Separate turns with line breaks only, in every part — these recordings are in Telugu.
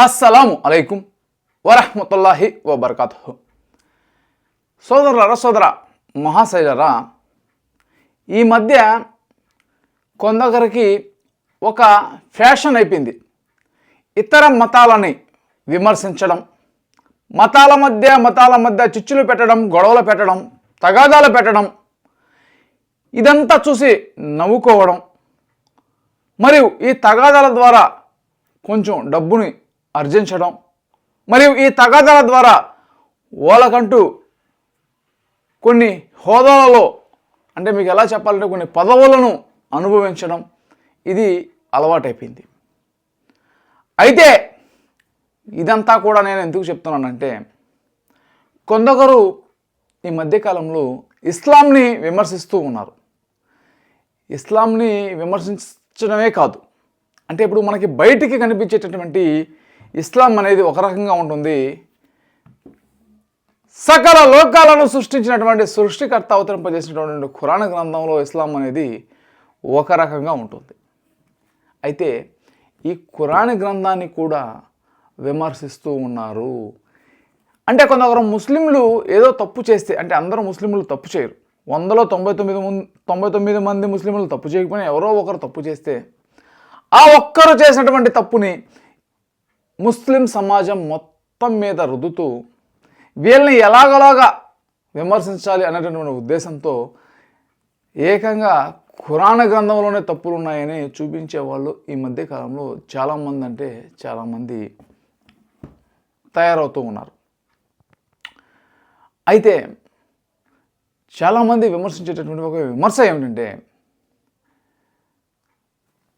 అస్సలాము అలైకుం వరహమతుల్లాహి వబర్కాతు సోదరులరా సోదర మహాశైలరా ఈ మధ్య కొందరికి ఒక ఫ్యాషన్ అయిపోయింది. ఇతర మతాలని విమర్శించడం మతాల మధ్య మతాల మధ్య చిచ్చులు పెట్టడం గొడవలు పెట్టడం తగాదాలు పెట్టడం ఇదంతా చూసి నవ్వుకోవడం మరియు ఈ తగాదాల ద్వారా కొంచెం డబ్బుని ఆర్జించడం మరియు ఈ తగాదాల ద్వారా వాళ్ళకంటూ కొన్ని హోదాలలో అంటే మీకు ఎలా చెప్పాలంటే కొన్ని పదవులను అనుభవించడం ఇది అలవాటైపోయింది. అయితే ఇదంతా కూడా నేను ఎందుకు చెప్తున్నానంటే కొందరు ఈ మధ్యకాలంలో ఇస్లాంని విమర్శిస్తూ ఉన్నారు. ఇస్లాంని విమర్శించడమే కాదు. అంటే ఇప్పుడు మనకి బయటికి కనిపించేటటువంటి ఇస్లాం అనేది ఒక రకంగా ఉంటుంది. సకల లోకాలను సృష్టించినటువంటి సృష్టికర్త అవతరింపజేసినటువంటి ఖురాన్ గ్రంథంలో ఇస్లాం అనేది ఒక రకంగా ఉంటుంది. అయితే ఈ ఖురాన్ గ్రంథాన్ని కూడా విమర్శిస్తూ ఉన్నారు. అంటే కొందరు ముస్లింలు ఏదో తప్పు చేస్తే అంటే అందరూ ముస్లింలు తప్పు చేయరు. వందలో తొంభై తొమ్మిది తొంభై తొమ్మిది మంది ముస్లింలు తప్పు చేయకపోయినా ఎవరో ఒకరు తప్పు చేస్తే ఆ ఒక్కరు చేసినటువంటి తప్పుని ముస్లిం సమాజం మొత్తం మీద రుద్దుతూ వీళ్ళని ఎలాగలాగా విమర్శించాలి అనేటటువంటి ఉద్దేశంతో ఏకంగా ఖురాన్ గ్రంథంలోనే తప్పులు ఉన్నాయని చూపించే వాళ్ళు ఈ మధ్య కాలంలో చాలామంది అంటే చాలామంది తయారవుతూ ఉన్నారు. అయితే చాలామంది విమర్శించేటటువంటి ఒక విమర్శ ఏమిటంటే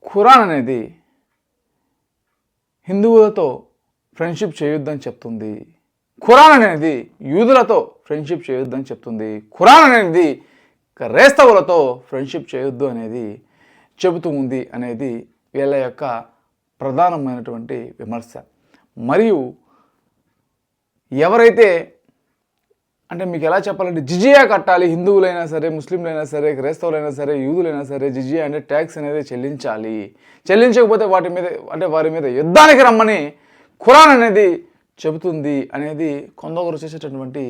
ఖురాన్ అనేది హిందువులతో ఫ్రెండ్షిప్ చేయొద్దని చెప్తుంది. ఖురాన్ అనేది యూదులతో ఫ్రెండ్షిప్ చేయొద్దని చెప్తుంది. ఖురాన్ అనేది క్రైస్తవులతో ఫ్రెండ్షిప్ చేయొద్దు అనేది చెబుతూ ఉంది అనేది వీళ్ళ యొక్క ప్రధానమైనటువంటి విమర్శ. మరియు ఎవరైతే అంటే మీకు ఎలా చెప్పాలంటే జిజియా కట్టాలి హిందువులైనా సరే ముస్లింలైనా సరే క్రైస్తవులైనా సరే యూదులైనా సరే జిజియా అంటే ట్యాక్స్ అనేది చెల్లించాలి. చెల్లించకపోతే వాటి మీద అంటే వారి మీద యుద్ధానికి రమ్మని ఖురాన్ అనేది చెబుతుంది అనేది కొందరు చేసేటటువంటి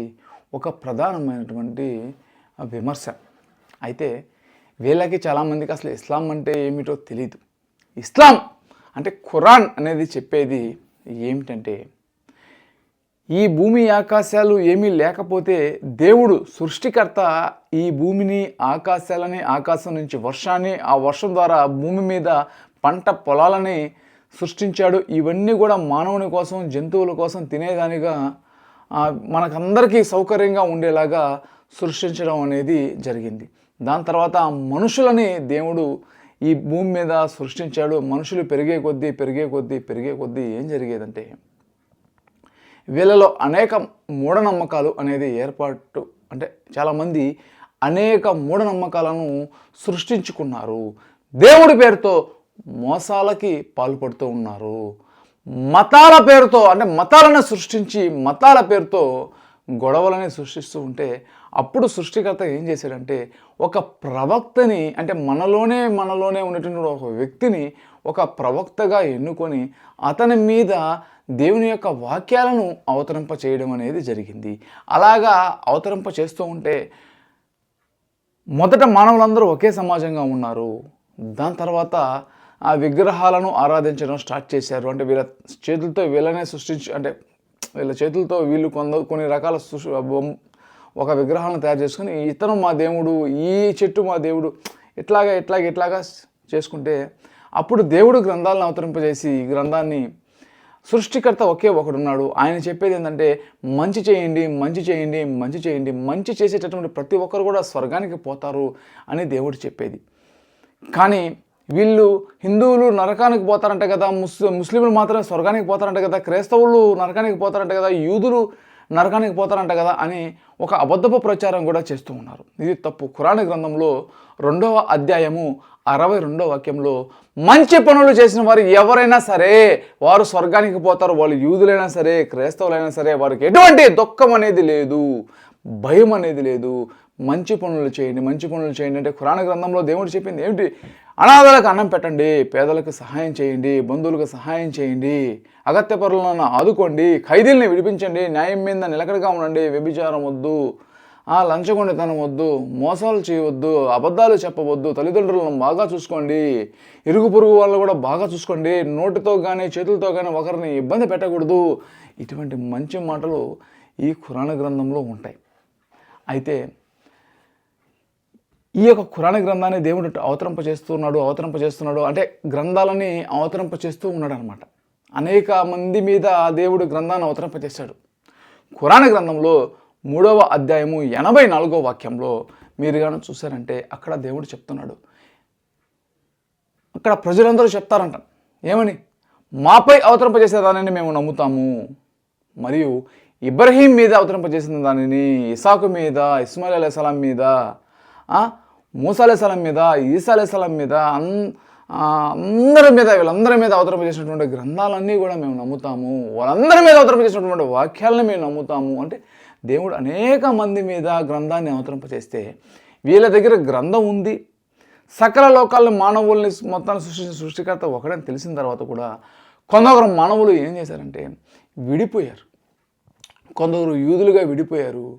ఒక ప్రధానమైనటువంటి విమర్శ. అయితే వీళ్ళకి చాలామందికి అసలు ఇస్లాం అంటే ఏమిటో తెలియదు ఇస్లాం అంటే ఖురాన్ అనేది చెప్పేది ఏమిటంటే ఈ భూమి ఆకాశాలు ఏమీ లేకపోతే దేవుడు సృష్టికర్త ఈ భూమిని ఆకాశాలని ఆకాశం నుంచి వర్షాన్ని ఆ వర్షం ద్వారా భూమి మీద పంట పొలాలని సృష్టించాడు. ఇవన్నీ కూడా మానవుని కోసం జంతువుల కోసం తినేదానిగా మనకందరికీ సౌకర్యంగా ఉండేలాగా సృష్టించడం అనేది జరిగింది. దాని తర్వాత మనుషులని దేవుడు ఈ భూమి మీద సృష్టించాడు. మనుషులు పెరిగే కొద్దీ పెరిగే కొద్దీ పెరిగే కొద్దీ ఏం జరిగేదంటే వీళ్ళలో అనేక మూఢనమ్మకాలు అనేది ఏర్పాటు అంటే చాలామంది అనేక మూఢనమ్మకాలను సృష్టించుకున్నారు. దేవుడి పేరుతో మోసాలకి పాల్పడుతూ ఉన్నారు. మతాల పేరుతో అంటే మతాలను సృష్టించి మతాల పేరుతో గొడవలని సృష్టిస్తూ ఉంటే అప్పుడు సృష్టికర్త ఏం చేశాడంటే ఒక ప్రవక్తని అంటే మనలోనే మనలోనే ఉన్నటువంటి ఒక వ్యక్తిని ఒక ప్రవక్తగా ఎన్నుకొని అతని మీద దేవుని యొక్క వాక్యాలను అవతరింప చేయడం అనేది జరిగింది. అలాగా అవతరింప చేస్తూ ఉంటే మొదట మానవులందరూ ఒకే సమాజంగా ఉన్నారు. దాని తర్వాత ఆ విగ్రహాలను ఆరాధించడం స్టార్ట్ చేశారు. అంటే వీళ్ళ చేతులతో వీళ్ళనే సృష్టించి అంటే వీళ్ళ చేతులతో వీళ్ళు కొంద కొన్ని రకాల సృష్టి ఒక విగ్రహాలను తయారు చేసుకుని ఇతను మా దేవుడు ఈ చెట్టు మా దేవుడు ఇట్లాగా ఇట్లాగ ఇట్లాగా చేసుకుంటే అప్పుడు దేవుడు గ్రంథాలను అవతరింపజేసి ఈ గ్రంథాన్ని సృష్టికర్త ఒకే ఒకడున్నాడు ఆయన చెప్పేది ఏంటంటే మంచి చేయండి మంచి చేయండి మంచి చేయండి మంచి చేసేటటువంటి ప్రతి ఒక్కరు కూడా స్వర్గానికి పోతారు అని దేవుడు చెప్పేది. కానీ వీళ్ళు హిందువులు నరకానికి పోతారంట కదా ముస్ ముస్లింలు మాత్రమే స్వర్గానికి పోతారంట కదా క్రైస్తవులు నరకానికి పోతారంట కదా యూదులు నరకానికి పోతారంట కదా అని ఒక అబద్ధపు ప్రచారం కూడా చేస్తూ ఉన్నారు. ఇది తప్పు. ఖురాన్ గ్రంథంలో రెండవ అధ్యాయము అరవై రెండవ వాక్యంలో మంచి పనులు చేసిన వారు ఎవరైనా సరే వారు స్వర్గానికి పోతారు వాళ్ళు యూదులైనా సరే క్రైస్తవులైనా సరే వారికి ఎటువంటి దుఃఖం అనేది లేదు భయం అనేది లేదు. మంచి పనులు చేయండి మంచి పనులు చేయండి అంటే ఖురాన్ గ్రంథంలో దేవుడు చెప్పింది ఏమిటి? అనాథలకు అన్నం పెట్టండి పేదలకు సహాయం చేయండి బంధువులకు సహాయం చేయండి అగత్య పరులను ఆదుకోండి ఖైదీల్ని విడిపించండి న్యాయం మీద నిలకడగా ఉండండి వ్యభిచారం వద్దు ఆ లంచగొండితనం వద్దు మోసాలు చేయవద్దు అబద్ధాలు చెప్పవద్దు తల్లిదండ్రులను బాగా చూసుకోండి ఇరుగు పొరుగు వాళ్ళు కూడా బాగా చూసుకోండి నోటితో కానీ చేతులతో కానీ ఒకరిని ఇబ్బంది పెట్టకూడదు. ఇటువంటి మంచి మాటలు ఈ ఖురాణ గ్రంథంలో ఉంటాయి. అయితే ఈ యొక్క ఖురాణ గ్రంథాన్ని దేవుడు అవతరింప చేస్తున్నాడు అవతరింప చేస్తున్నాడు అంటే గ్రంథాలని అవతరింప చేస్తూ ఉన్నాడు అనమాట అనేక మంది మీద దేవుడు గ్రంథాన్ని అవతరింప చేశాడు ఖురాణ గ్రంథంలో మూడవ అధ్యాయము ఎనభై నాలుగో వాక్యంలో మీరు కానీ చూసారంటే అక్కడ దేవుడు చెప్తున్నాడు. అక్కడ ప్రజలందరూ చెప్తారంట. ఏమని? మాపై అవతరింపజేసే దానిని మేము నమ్ముతాము. మరియు ఇబ్రహీం మీద అవతరింపజేసిన దానిని ఇసాకు మీద ఇస్మాయిల్ అలీ సలాం మీద మూసాలేసలం మీద ఈసా మీద అన్ అందరి మీద వీళ్ళందరి మీద అవతరింపజేసినటువంటి గ్రంథాలన్నీ కూడా మేము నమ్ముతాము. వాళ్ళందరి మీద అవతరింపజేసినటువంటి వాక్యాలని మేము నమ్ముతాము. అంటే దేవుడు అనేక మంది మీద గ్రంథాన్ని అవతరింపజేస్తే వీళ్ళ దగ్గర గ్రంథం ఉంది. సకల లోకాలను మానవుల్ని మొత్తాన్ని సృష్టించిన సృష్టికర్త ఒకడని తెలిసిన తర్వాత కూడా కొందరు మానవులు ఏం చేశారంటే విడిపోయారు. కొందరు యూదులుగా విడిపోయారు.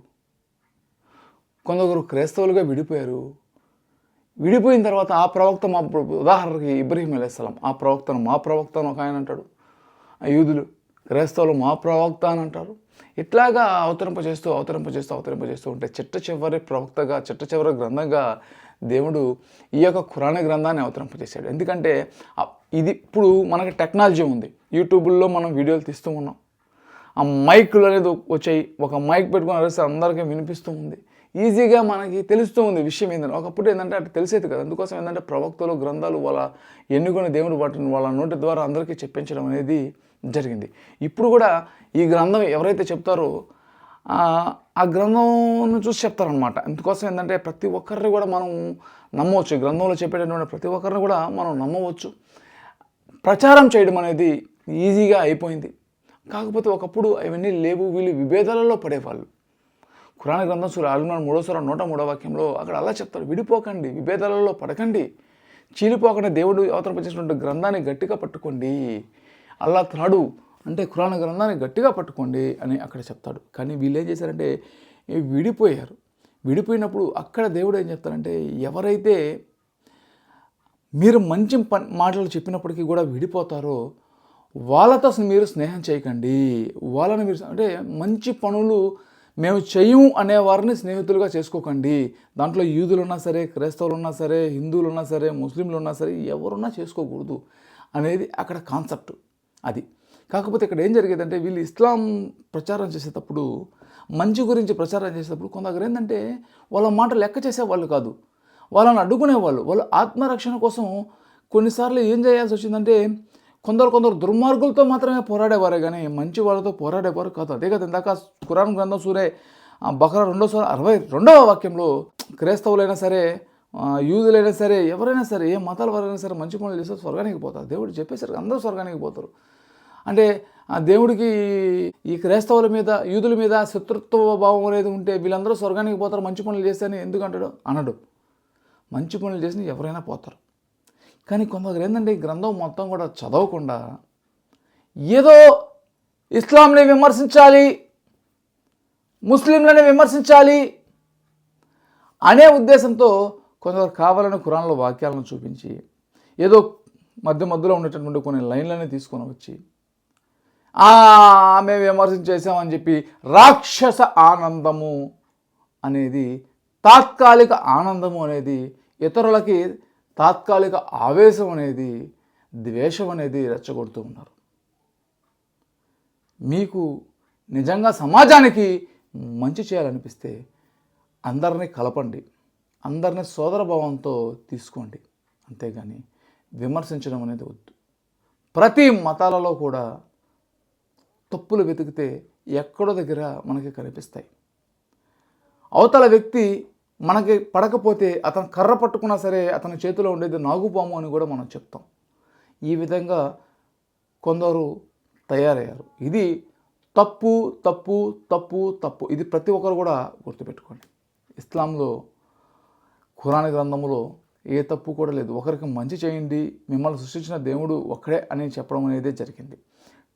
కొందరు క్రైస్తవులుగా విడిపోయారు. విడిపోయిన తర్వాత ఆ ప్రవక్త మా ఉదాహరణకి ఇబ్రహీం అలైస్లాం ఆ ప్రవక్తను మా ప్రవక్తను ఒక ఆయన అంటాడు. ఆ యూదులు క్రైస్తవులు మా ప్రవక్త అని అంటారు. ఇట్లాగా అవతరింపజేస్తూ చేస్తూ అవతరింపజేస్తూ చేస్తూ ఉంటే చిట్ట చివరి ప్రవక్తగా చిట్ట చివరి గ్రంథంగా దేవుడు ఈ యొక్క కురాణ గ్రంథాన్ని అవతరింపజేశాడు. ఎందుకంటే ఇది ఇప్పుడు మనకి టెక్నాలజీ ఉంది. యూట్యూబ్లో మనం వీడియోలు తీస్తూ ఉన్నాం. ఆ మైకులు అనేది వచ్చాయి. ఒక మైక్ పెట్టుకుని అరిస్తే అందరికీ వినిపిస్తూ ఉంది. ఈజీగా మనకి తెలుస్తూ ఉంది విషయం ఏంటంటే ఒకప్పుడు ఏంటంటే అటు తెలిసేది కదా. అందుకోసం ఏంటంటే ప్రవక్తలు గ్రంథాలు వాళ్ళ ఎన్నుకున్న దేవుడు వాటిని వాళ్ళ నోటి ద్వారా అందరికీ చెప్పించడం అనేది జరిగింది. ఇప్పుడు కూడా ఈ గ్రంథం ఎవరైతే చెప్తారో ఆ గ్రంథం గ్రంథంను చూసి చెప్తారనమాట అందుకోసం ఏంటంటే ప్రతి ఒక్కరిని కూడా మనం నమ్మవచ్చు. ఈ గ్రంథంలో చెప్పేటటువంటి ప్రతి ఒక్కరిని కూడా మనం నమ్మవచ్చు. ప్రచారం చేయడం అనేది ఈజీగా అయిపోయింది. కాకపోతే ఒకప్పుడు అవన్నీ లేవు వీళ్ళు విభేదాలలో పడేవాళ్ళు. కురాణ గ్రంథం సూర్య ఆరున్నర మూడో నూట మూడో వాక్యంలో అక్కడ అలా చెప్తారు విడిపోకండి విభేదాలలో పడకండి చీలిపోకుండా దేవుడు అవతరపరిచినటువంటి గ్రంథాన్ని గట్టిగా పట్టుకోండి అల్లా త్రాడు అంటే కురాణ గ్రంథాన్ని గట్టిగా పట్టుకోండి అని అక్కడ చెప్తాడు. కానీ వీళ్ళు ఏం చేశారంటే విడిపోయారు. విడిపోయినప్పుడు అక్కడ దేవుడు ఏం చెప్తారంటే ఎవరైతే మీరు మంచి ప- మాటలు చెప్పినప్పటికీ కూడా విడిపోతారో వాళ్ళతో అసలు మీరు స్నేహం చేయకండి. వాళ్ళని మీరు అంటే మంచి పనులు మేము చెయ్యము అనే వారిని స్నేహితులుగా చేసుకోకండి. దాంట్లో యూదులు ఉన్నా సరే క్రైస్తవులు ఉన్నా సరే హిందువులు ఉన్నా సరే ముస్లింలు ఉన్నా సరే ఎవరున్నా చేసుకోకూడదు అనేది అక్కడ కాన్సెప్ట్ అది. కాకపోతే ఇక్కడ ఏం జరిగేదంటే వీళ్ళు ఇస్లాం ప్రచారం చేసేటప్పుడు మంచి గురించి ప్రచారం చేసేటప్పుడు కొందరు ఏంటంటే వాళ్ళ మాట లెక్క చేసేవాళ్ళు కాదు. వాళ్ళని అడ్డుకునేవాళ్ళు. వాళ్ళు ఆత్మరక్షణ కోసం కొన్నిసార్లు ఏం చేయాల్సి వచ్చిందంటే కొందరు కొందరు దుర్మార్గులతో మాత్రమే పోరాడేవారే కానీ మంచి వాళ్ళతో పోరాడేవారు కాదు. అదే కదా ఇందాక ఖురాన్ గ్రంథం సూరే ఆ బకరా రెండో సార్ అరవై రెండవ వాక్యంలో క్రైస్తవులైనా సరే యూదులైనా సరే ఎవరైనా సరే ఏ మతాల వారైనా సరే మంచి పనులు చేస్తే స్వర్గానికి పోతారు. దేవుడు చెప్పేసరికి అందరూ స్వర్గానికి పోతారు. అంటే ఆ దేవుడికి ఈ క్రైస్తవుల మీద యూదుల మీద శత్రుత్వ భావం అనేది ఉంటే వీళ్ళందరూ స్వర్గానికి పోతారు మంచి పనులు చేస్తే అని ఎందుకంటాడు అనడు. మంచి పనులు చేసిన ఎవరైనా పోతారు. కానీ కొందరు ఏంటంటే ఈ గ్రంథం మొత్తం కూడా చదవకుండా ఏదో ఇస్లాంని విమర్శించాలి ముస్లింలని విమర్శించాలి అనే ఉద్దేశంతో కొందరు కావాలని ఖురాన్లో వాక్యాలను చూపించి ఏదో మధ్య మధ్యలో ఉండేటటువంటి కొన్ని లైన్లని తీసుకొని వచ్చి మేము విమర్శించేసామని చెప్పి రాక్షస ఆనందము అనేది తాత్కాలిక ఆనందము అనేది ఇతరులకి తాత్కాలిక ఆవేశం అనేది ద్వేషం అనేది రెచ్చగొడుతూ ఉన్నారు. మీకు నిజంగా సమాజానికి మంచి చేయాలనిపిస్తే అందరినీ కలపండి. అందరినీ సోదరభావంతో తీసుకోండి. అంతేగాని విమర్శించడం అనేది వద్దు. ప్రతి మతాలలో కూడా తప్పులు వెతికితే ఎక్కడో దగ్గర మనకి కనిపిస్తాయి. అవతల వ్యక్తి మనకి పడకపోతే అతను కర్ర పట్టుకున్నా సరే అతని చేతిలో ఉండేది నాగుపాము అని కూడా మనం చెప్తాం. ఈ విధంగా కొందరు తయారయ్యారు. ఇది తప్పు తప్పు తప్పు తప్పు. ఇది ప్రతి ఒక్కరు కూడా గుర్తుపెట్టుకోండి. ఇస్లాంలో ఖురాన్ గ్రంథంలో ఏ తప్పు కూడా లేదు. ఒకరికి మంచి చేయండి మిమ్మల్ని సృష్టించిన దేవుడు ఒక్కడే అని చెప్పడం అనేది జరిగింది.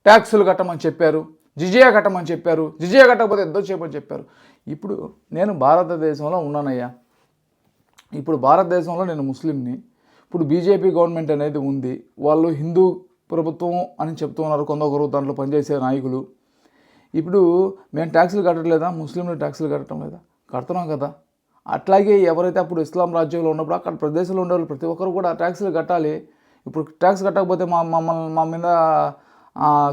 ట్యాక్సులు కట్టమని చెప్పారు. జిజియా కట్టమని చెప్పారు. జిజియా కట్టకపోతే ఎంతో చేయమని చెప్పారు. ఇప్పుడు నేను భారతదేశంలో ఉన్నానయ్యా. ఇప్పుడు భారతదేశంలో నేను ముస్లింని. ఇప్పుడు బీజేపీ గవర్నమెంట్ అనేది ఉంది. వాళ్ళు హిందూ ప్రభుత్వం అని చెప్తున్నారు. కొందరు దాంట్లో పనిచేసే నాయకులు. ఇప్పుడు మేము ట్యాక్సులు కట్టట్లేదా? ముస్లింలు ట్యాక్సులు కట్టడం లేదా? కడుతున్నాం కదా. అట్లాగే ఎవరైతే అప్పుడు ఇస్లాం రాజ్యంలో ఉన్నప్పుడు అక్కడ ప్రదేశంలో ఉండేవాళ్ళు ప్రతి ఒక్కరు కూడా ట్యాక్సులు కట్టాలి. ఇప్పుడు ట్యాక్స్ కట్టకపోతే మా మమ్మల్ని మా మీద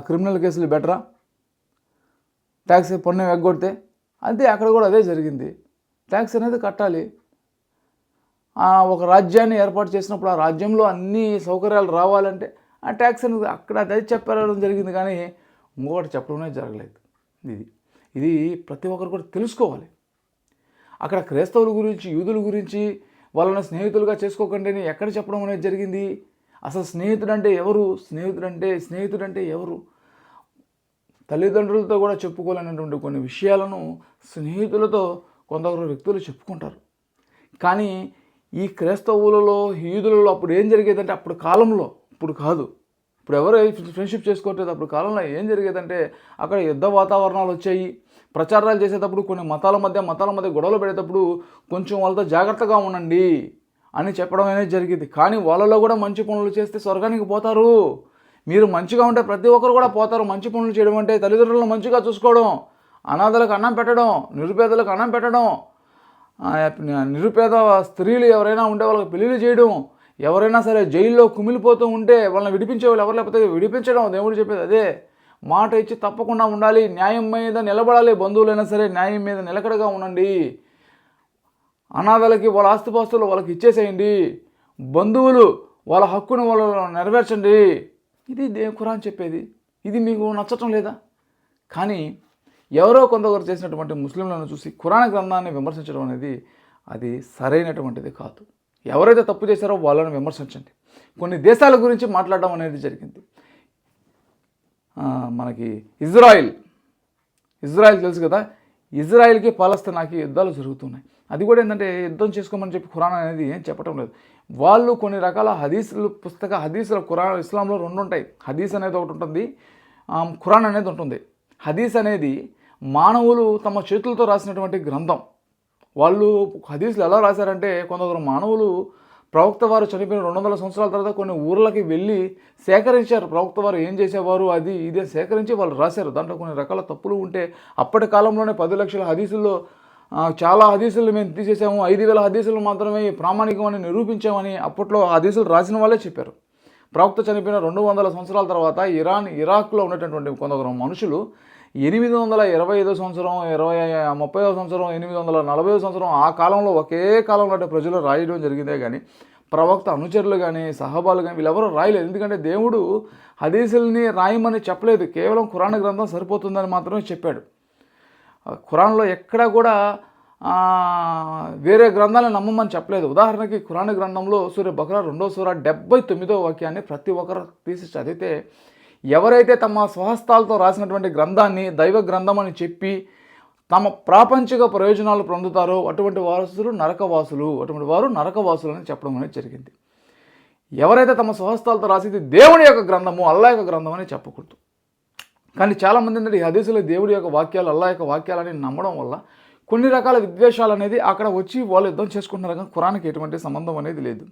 క్రిమినల్ కేసులు బెటరా? ట్యాక్స్ పన్ను ఎగ్గొడితే అంతే అక్కడ కూడా అదే జరిగింది. ట్యాక్స్ అనేది కట్టాలి. ఒక రాజ్యాన్ని ఏర్పాటు చేసినప్పుడు ఆ రాజ్యంలో అన్ని సౌకర్యాలు రావాలంటే ఆ ట్యాక్స్ అనేది అక్కడ అదే చెప్పడం జరిగింది కానీ ఇంకొకటి చెప్పడమే జరగలేదు. ఇది ఇది ప్రతి ఒక్కరు కూడా తెలుసుకోవాలి. అక్కడ క్రైస్తవుల గురించి యూదుల గురించి వాళ్ళని స్నేహితులుగా చేసుకోకండి అని ఎక్కడ చెప్పడం అనేది జరిగింది? అసలు స్నేహితుడు అంటే ఎవరు? స్నేహితుడు అంటే స్నేహితుడు అంటే ఎవరు? తల్లిదండ్రులతో కూడా చెప్పుకోలేనటువంటి కొన్ని విషయాలను స్నేహితులతో కొందరు వ్యక్తులు చెప్పుకుంటారు. కానీ ఈ క్రైస్తవులలో యూదులలో అప్పుడు ఏం జరిగేదంటే అప్పుడు కాలంలో ఇప్పుడు కాదు. ఇప్పుడు ఎవరు ఫ్రెండ్షిప్ చేసుకోవట్లేదు అప్పుడు కాలంలో ఏం జరిగేదంటే అక్కడ యుద్ధ వాతావరణాలు వచ్చాయి. ప్రచారాలు చేసేటప్పుడు కొన్ని మతాల మధ్య మతాల మధ్య గొడవలు పెడేటప్పుడు కొంచెం వాళ్ళతో జాగ్రత్తగా ఉండండి అని చెప్పడం అనేది జరిగింది. కానీ వాళ్ళలో కూడా మంచి పనులు చేస్తే స్వర్గానికి పోతారు. మీరు మంచిగా ఉంటే ప్రతి ఒక్కరు కూడా పోతారు. మంచి పనులు చేయడం అంటే తల్లిదండ్రులను మంచిగా చూసుకోవడం అనాథలకు అన్నం పెట్టడం నిరుపేదలకు అన్నం పెట్టడం నిరుపేద స్త్రీలు ఎవరైనా ఉంటే వాళ్ళకి పెళ్ళిళ్ళు చేయడం ఎవరైనా సరే జైల్లో కుమిలిపోతూ ఉంటే వాళ్ళని విడిపించే వాళ్ళు ఎవరు? లేకపోతే విడిపించడం దేవుడు చెప్పేది అదే. మాట ఇచ్చి తప్పకుండా ఉండాలి. న్యాయం మీద నిలబడాలి బంధువులైనా సరే. న్యాయం మీద నిలకడగా ఉండండి. అనాథలకి వాళ్ళ ఆస్తిపాస్తులు వాళ్ళకి ఇచ్చేసేయండి. బంధువులు వాళ్ళ హక్కును వాళ్ళు నెరవేర్చండి. ఇది దే ఖురాన్ చెప్పేది. ఇది మీకు నచ్చటం లేదా? కానీ ఎవరో కొందరు చేసినటువంటి ముస్లింలను చూసి ఖురాన్ గ్రంథాన్ని విమర్శించడం అనేది అది సరైనటువంటిది కాదు. ఎవరైతే తప్పు చేశారో వాళ్ళని విమర్శించండి. కొన్ని దేశాల గురించి మాట్లాడడం అనేది జరిగింది. మనకి ఇజ్రాయిల్. ఇజ్రాయెల్ తెలుసు కదా? ఇజ్రాయెల్కి పాలస్తీనాకి యుద్ధాలు జరుగుతున్నాయి. అది కూడా ఏంటంటే యుద్ధం చేసుకోమని చెప్పి ఖురాన్ అనేది ఏం చెప్పడం లేదు. వాళ్ళు కొన్ని రకాల హదీసులు పుస్తక హదీసులు ఖురాన్ ఇస్లాంలో రెండు ఉంటాయి. హదీస్ అనేది ఒకటి ఉంటుంది ఖురాన్ అనేది ఉంటుంది. హదీస్ అనేది మానవులు తమ చేతులతో రాసినటువంటి గ్రంథం. వాళ్ళు హదీసులు ఎలా రాశారంటే కొందరు మానవులు ప్రవక్త వారు చనిపోయిన రెండు వందల సంవత్సరాల తర్వాత కొన్ని ఊర్లకి వెళ్ళి సేకరించారు. ప్రవక్త వారు ఏం చేసేవారు? అది ఇదే సేకరించి వాళ్ళు రాశారు. దాంట్లో కొన్ని రకాల తప్పులు ఉంటే అప్పటి కాలంలోనే పది లక్షల హదీసుల్లో చాలా హదీసులు మేము తీసేసాము ఐదు వేల హదీసులు మాత్రమే ప్రామాణికమని నిరూపించామని అప్పట్లో ఆ హదీసులు రాసిన వాళ్ళే చెప్పారు. ప్రవక్త చనిపోయిన రెండు వందల సంవత్సరాల తర్వాత ఇరాన్ ఇరాక్లో ఉన్నటువంటి కొందరు మనుషులు ఎనిమిది వందల ఇరవై ఐదో సంవత్సరం ఇరవై ముప్పై సంవత్సరం ఎనిమిది వందల నలభై సంవత్సరం ఆ కాలంలో ఒకే కాలంలో అంటే ప్రజలు రాయడం జరిగిందే కానీ ప్రవక్త అనుచరులు కానీ సహబాలు కానీ వీళ్ళెవరూ రాయలేదు. ఎందుకంటే దేవుడు హదీసుల్ని రాయమని చెప్పలేదు. కేవలం ఖురాన్ గ్రంథం సరిపోతుందని మాత్రమే చెప్పాడు. ఖురాన్లో ఎక్కడా కూడా వేరే గ్రంథాలను నమ్మమని చెప్పలేదు. ఉదాహరణకి ఖురాన్ గ్రంథంలో సూర్య బకరా రెండో సూర డెబ్బై తొమ్మిదో వాక్యాన్ని ప్రతి ఒక్కరు తీసి చదివితే ఎవరైతే తమ స్వహస్తాలతో రాసినటువంటి గ్రంథాన్ని దైవ గ్రంథం అని చెప్పి తమ ప్రాపంచిక ప్రయోజనాలు పొందుతారో అటువంటి వారసులు నరకవాసులు అటువంటి వారు నరకవాసులు అని చెప్పడం అనేది జరిగింది. ఎవరైతే తమ స్వహస్తాలతో రాసింది దేవుని యొక్క గ్రంథము అల్లా యొక్క గ్రంథం అని చెప్పకూడదు. కానీ చాలామంది ఏంటంటే ఈ హదీసులో దేవుడి యొక్క వాక్యాలు అల్లా యొక్క వాక్యాలని నమ్మడం వల్ల కొన్ని రకాల విద్వేషాలు అనేది అక్కడ వచ్చి వాళ్ళు యుద్ధం చేసుకుంటున్నారు కానీ కురానికి ఎటువంటి సంబంధం అనేది లేదు.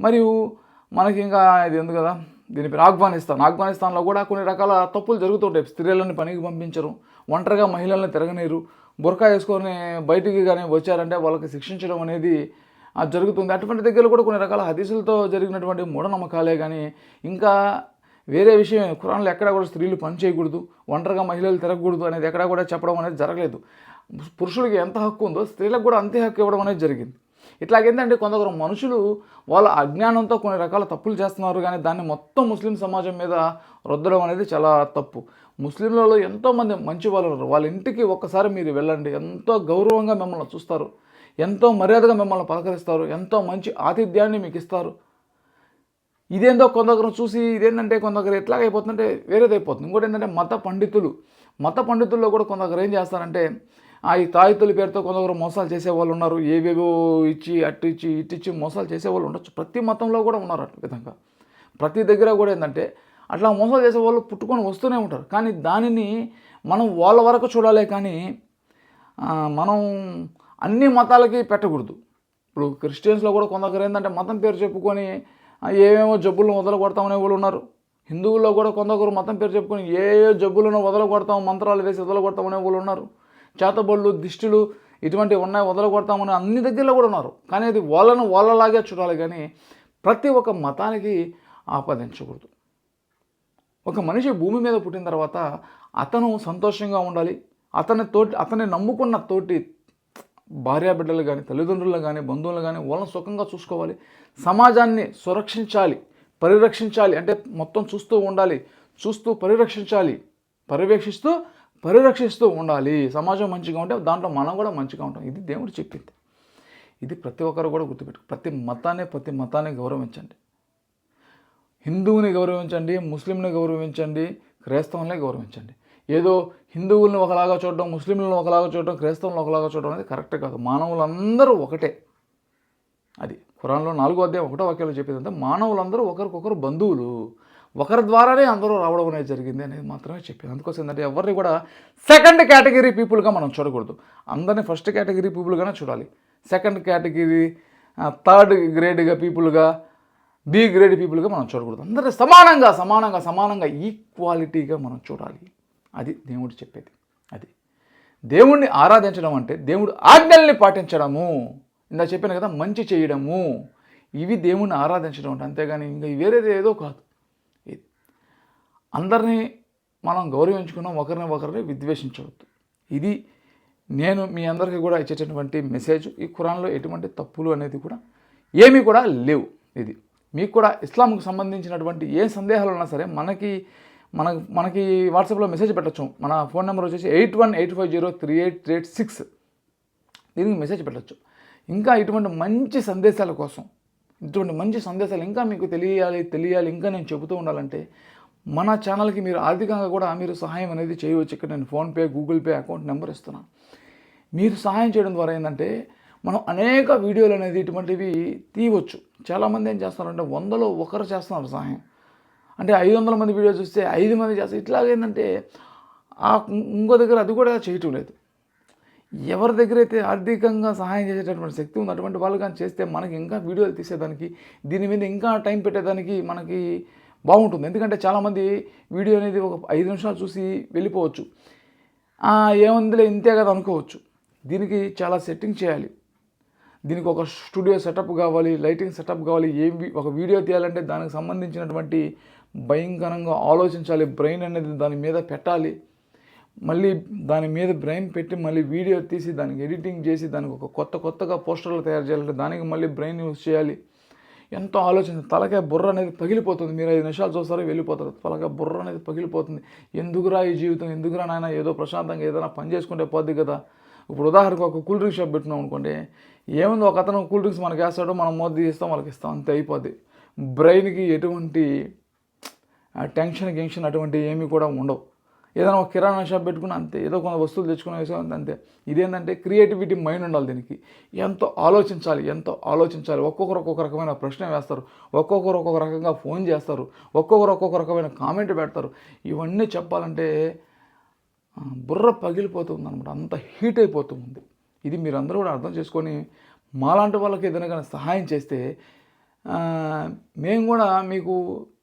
మరియు మనకి ఇంకా ఇది ఉంది కదా? దీని పేరు ఆఫ్ఘనిస్తాన్. ఆఫ్ఘనిస్తాన్లో కూడా కొన్ని రకాల తప్పులు జరుగుతుంటాయి. స్త్రీలను పనికి పంపించరు ఒంటరిగా మహిళలను తిరగనీరు బురకా వేసుకొని బయటికి కానీ వచ్చారంటే వాళ్ళకి శిక్షించడం అనేది జరుగుతుంది. అటువంటి దగ్గర కూడా కొన్ని రకాల హదీసులతో జరిగినటువంటి మూఢనమ్మకాలే కానీ ఇంకా వేరే విషయం కురాన్లు ఎక్కడ కూడా స్త్రీలు పని చేయకూడదు ఒంటరిగా మహిళలు తిరగకూడదు అనేది ఎక్కడా కూడా చెప్పడం అనేది జరగలేదు. పురుషులకి ఎంత హక్కు ఉందో స్త్రీలకు కూడా అంతే హక్కు ఇవ్వడం అనేది జరిగింది. ఇట్లాగేంటంటే కొందరు మనుషులు వాళ్ళ అజ్ఞానంతో కొన్ని రకాల తప్పులు చేస్తున్నారు కానీ దాన్ని మొత్తం ముస్లిం సమాజం మీద రుద్దడం అనేది చాలా తప్పు. ముస్లింలలో ఎంతోమంది మంచి వాళ్ళు ఉన్నారు. వాళ్ళ ఇంటికి ఒక్కసారి మీరు వెళ్ళండి. ఎంతో గౌరవంగా మిమ్మల్ని చూస్తారు. ఎంతో మర్యాదగా మిమ్మల్ని పలకరిస్తారు. ఎంతో మంచి ఆతిథ్యాన్ని మీకు ఇస్తారు. ఇదేందో కొందరు చూసి ఇదేంటంటే కొందరు ఎట్లాగైపోతుందంటే వేరేదైపోతుంది. ఇంకోటి ఏంటంటే మత పండితులు. మత పండితుల్లో కూడా కొందరు ఏం చేస్తారంటే ఈ తాయితుల పేరుతో కొందరు మోసాలు చేసే వాళ్ళు ఉన్నారు. ఏవేవో ఇచ్చి అట్టు ఇచ్చి ఇటు ఇచ్చి మోసాలు చేసే వాళ్ళు ఉండొచ్చు. ప్రతి మతంలో కూడా ఉన్నారు అటు విధంగా. ప్రతి దగ్గర కూడా ఏంటంటే అట్లా మోసాలు చేసే వాళ్ళు పుట్టుకొని వస్తూనే ఉంటారు. కానీ దానిని మనం వాళ్ళ వరకు చూడాలి కానీ మనం అన్ని మతాలకి పెట్టకూడదు. ఇప్పుడు క్రిస్టియన్స్లో కూడా కొందరు ఏంటంటే మతం పేరు చెప్పుకొని ఏమేమో జబ్బులను వదల కొడతామనే వాళ్ళు ఉన్నారు. హిందువుల్లో కూడా కొందరు మతం పేరు చెప్పుకొని ఏ ఏ జబ్బులను వదల కొడతాం మంత్రాలు వేసి వదల కొడతామనే వాళ్ళు ఉన్నారు. చేతబళ్ళు దిష్టిలు ఇటువంటి ఉన్నాయి వదలగొడతామని అన్ని దగ్గరలో కూడా ఉన్నారు. కానీ అది వాళ్ళను వాళ్ళలాగే చూడాలి కానీ ప్రతి ఒక్క మతానికి ఆపాదించకూడదు. ఒక మనిషి భూమి మీద పుట్టిన తర్వాత అతను సంతోషంగా ఉండాలి. అతని తోటి అతన్ని నమ్ముకున్న తోటి భార్యాబిడ్డలు కానీ తల్లిదండ్రులు కానీ బంధువులు కానీ వాళ్ళని సుఖంగా చూసుకోవాలి. సమాజాన్ని సురక్షించాలి పరిరక్షించాలి. అంటే మొత్తం చూస్తూ ఉండాలి చూస్తూ పరిరక్షించాలి పర్యవేక్షిస్తూ పరిరక్షిస్తూ ఉండాలి. సమాజం మంచిగా ఉంటే దాంట్లో మనం కూడా మంచిగా ఉంటాం. ఇది దేవుడు చెప్పింది. ఇది ప్రతి ఒక్కరు కూడా గుర్తుపెట్టు ప్రతి మతాన్ని ప్రతి మతాన్ని గౌరవించండి. హిందువుని గౌరవించండి ముస్లింని గౌరవించండి క్రైస్తవుల్ని గౌరవించండి. ఏదో హిందువుల్ని ఒకలాగా చూడడం ముస్లింలను ఒకలాగా చూడడం క్రైస్తవులను ఒకలాగా చూడడం అనేది కరెక్ట్ కాదు. మానవులందరూ ఒకటే. అది ఖురాన్లో నాలుగో అధ్యాయం ఒకటో వాక్యాలు చెప్పేదంటే మానవులందరూ ఒకరికొకరు బంధువులు. ఒకరి ద్వారానే అందరూ రావడం అనేది జరిగింది అనేది మాత్రమే చెప్పింది అందుకోసం ఏంటంటే ఎవరిని కూడా సెకండ్ కేటగిరీ పీపుల్గా మనం చూడకూడదు. అందరినీ ఫస్ట్ కేటగిరీ పీపుల్గానే చూడాలి. సెకండ్ కేటగిరీ థర్డ్ గ్రేడ్గా పీపుల్గా బి గ్రేడ్ పీపుల్గా మనం చూడకూడదు. అందరినీ సమానంగా సమానంగా సమానంగా ఈక్వాలిటీగా మనం చూడాలి. అది దేవుడు చెప్పేది. అది. దేవుణ్ణి ఆరాధించడం అంటే దేవుడు ఆజ్ఞల్ని పాటించడము. ఇందా చెప్పాను కదా మంచి చేయడము. ఇవి దేవుణ్ణి ఆరాధించడం అంటే అంతేగాని ఇంకా వేరేది ఏదో కాదు. అందరినీ మనం గౌరవించుకున్నాం ఒకరిని ఒకరిని విద్వేషించవద్దు. ఇది నేను మీ అందరికీ కూడా ఇచ్చేటటువంటి మెసేజ్ ఈ ఖురాన్లో ఎటువంటి తప్పులు అనేది కూడా ఏమీ కూడా లేవు. ఇది మీకు కూడా ఇస్లాంకు సంబంధించినటువంటి ఏ సందేహాలు ఉన్నా సరే మనకి మన మనకి వాట్సాప్లో మెసేజ్ పెట్టచ్చు. మన ఫోన్ నెంబర్ వచ్చేసి eight one eight five zero three eight three eight six దీనికి మెసేజ్ పెట్టచ్చు. ఇంకా ఇటువంటి మంచి సందేశాల కోసం ఇటువంటి మంచి సందేశాలు ఇంకా మీకు తెలియాలి తెలియాలి ఇంకా నేను చెబుతూ ఉండాలంటే మన ఛానల్కి మీరు ఆర్థికంగా కూడా మీరు సహాయం అనేది చేయవచ్చు. ఇక్కడ నేను PhonePe Google Pay account number ఇస్తున్నాను మీరు సహాయం చేయడం ద్వారా ఏంటంటే మనం అనేక వీడియోలు అనేది ఇటువంటివి తీయవచ్చు. చాలామంది ఏం చేస్తారంటే వందలో ఒకరు చేస్తున్నారు సహాయం. అంటే ఐదు వందల మంది వీడియో చూస్తే ఐదు మంది చేస్తారు ఇట్లాగేందంటే ఆ ఇంకో దగ్గర అది కూడా చేయటం లేదు. ఎవరి దగ్గర అయితే ఆర్థికంగా సహాయం చేసేటటువంటి శక్తి ఉంది అటువంటి వాళ్ళు కానీ చేస్తే మనకి ఇంకా వీడియోలు తీసేదానికి దీని మీద ఇంకా టైం పెట్టేదానికి మనకి బాగుంటుంది. ఎందుకంటే చాలామంది వీడియో అనేది ఒక ఐదు నిమిషాలు చూసి వెళ్ళిపోవచ్చు. ఏముందిలే ఇంతే కదా అనుకోవచ్చు. దీనికి చాలా సెట్టింగ్ చేయాలి. దీనికి ఒక స్టూడియో సెటప్ కావాలి లైటింగ్ సెటప్ కావాలి ఏం ఒక వీడియో తీయాలంటే దానికి సంబంధించినటువంటి భయంకరంగా ఆలోచించాలి బ్రెయిన్ అనేది దాని మీద పెట్టాలి. మళ్ళీ దాని మీద బ్రెయిన్ పెట్టి మళ్ళీ వీడియో తీసి దానికి ఎడిటింగ్ చేసి దానికి ఒక కొత్త కొత్తగా పోస్టర్లు తయారు చేయాలంటే దానికి మళ్ళీ బ్రెయిన్ యూస్ చేయాలి. ఎంతో ఆలోచన తలకాయ బుర్ర అనేది పగిలిపోతుంది. మీరు ఐదు నిమిషాలు చూస్తారో వెళ్ళిపోతారు. తలకాయ బుర్ర అనేది పగిలిపోతుంది. ఎందుకురా ఈ జీవితం? ఎందుకురా నాయన? ఏదో ప్రశాంతంగా ఏదైనా పని చేసుకుంటే పోద్ది కదా. ఇప్పుడు ఉదాహరణకు ఒక కూల్ డ్రింక్ షాప్ పెట్టినాం అనుకోండి. ఏముంది? ఒక అతను కూల్ డ్రింక్స్ మనకి వేస్తాడు మనం మోదీ ఇస్తాం వాళ్ళకి ఇస్తాం. అంతే అయిపోద్ది. బ్రెయిన్కి ఎటువంటి ఆ టెన్షన్ గెన్షన్ అటువంటి ఏమీ కూడా ఉండవు. ఏదైనా ఒక కిరాణా షాప్ పెట్టుకుని అంతే ఏదో కొంత వస్తువులు తెచ్చుకునే విషయం అంతే. ఇదేంటంటే క్రియేటివిటీ మైండ్ ఉండాలి దీనికి. ఎంతో ఆలోచించాలి ఎంతో ఆలోచించాలి. ఒక్కొక్కరు ఒక్కొక్క రకమైన ప్రశ్న వేస్తారు ఒక్కొక్కరు ఒక్కొక్క రకంగా ఫోన్ చేస్తారు ఒక్కొక్కరు ఒక్కొక్క రకమైన కామెంట్ పెడతారు. ఇవన్నీ చెప్పాలంటే బుర్ర పగిలిపోతుంది అనమాట అంత హీట్ అయిపోతుంది. ఇది మీరందరూ కూడా అర్థం చేసుకొని మాలాంటి వాళ్ళకి ఏదైనా కానీ సహాయం చేస్తే మేము కూడా మీకు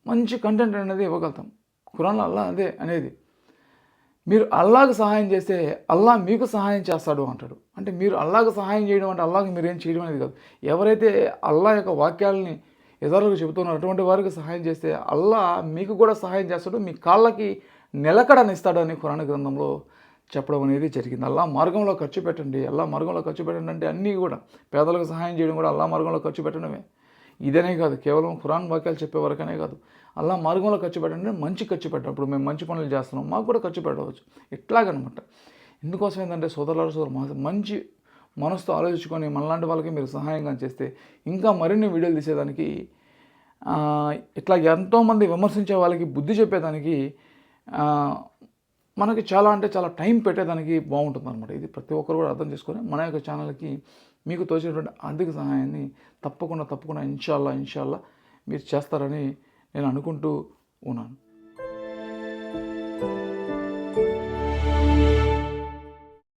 మంచి కంటెంట్ అనేది ఇవ్వగలుగుతాం. ఖురాన్లో అల్లా అదే అనేది. మీరు అల్లాకు సహాయం చేస్తే అల్లా మీకు సహాయం చేస్తాడు అంటాడు. అంటే మీరు అల్లాకు సహాయం చేయడం అంటే అల్లాకు మీరేం చేయడం అనేది కాదు. ఎవరైతే అల్లా యొక్క వాక్యాలని ఇతరులకు చెబుతున్నారో అటువంటి వారికి సహాయం చేస్తే అల్లా మీకు కూడా సహాయం చేస్తాడు మీ కాళ్ళకి నిలకడనిస్తాడని కురాణ గ్రంథంలో చెప్పడం అనేది జరిగింది. అల్లా మార్గంలో ఖర్చు పెట్టండి అల్లా మార్గంలో ఖర్చు పెట్టండి అంటే అన్నీ కూడా పేదలకు సహాయం చేయడం కూడా అల్లా మార్గంలో ఖర్చు పెట్టడమే. ఇదనే కాదు కేవలం ఖురాన్ వాక్యాలు చెప్పే వరకనే కాదు. అలా మార్గంలో ఖర్చు పెట్టండి మంచి ఖర్చు పెట్టడం. ఇప్పుడు మేము మంచి పనులు చేస్తున్నాం మాకు కూడా ఖర్చు పెట్టవచ్చు. ఇట్లాగనమాట ఎందుకోసం ఏంటంటే సోదరుల సోదరు మంచి మనసుతో ఆలోచించుకొని మనలాంటి వాళ్ళకి మీరు సహాయంగా చేస్తే ఇంకా మరిన్ని వీడియోలు తీసేదానికి ఇట్లా ఎంతోమంది విమర్శించే వాళ్ళకి బుద్ధి చెప్పేదానికి మనకి చాలా అంటే చాలా టైం పెట్టేదానికి బాగుంటుంది అనమాట ఇది ప్రతి ఒక్కరు కూడా అర్థం చేసుకొని మన యొక్క ఛానల్కి మీకు తోచినటువంటి ఆర్థిక సహాయాన్ని తప్పకుండా తప్పకుండా ఇన్షాల్లా ఇన్షాల్లా మీరు చేస్తారని నేను అనుకుంటూ ఉన్నాను.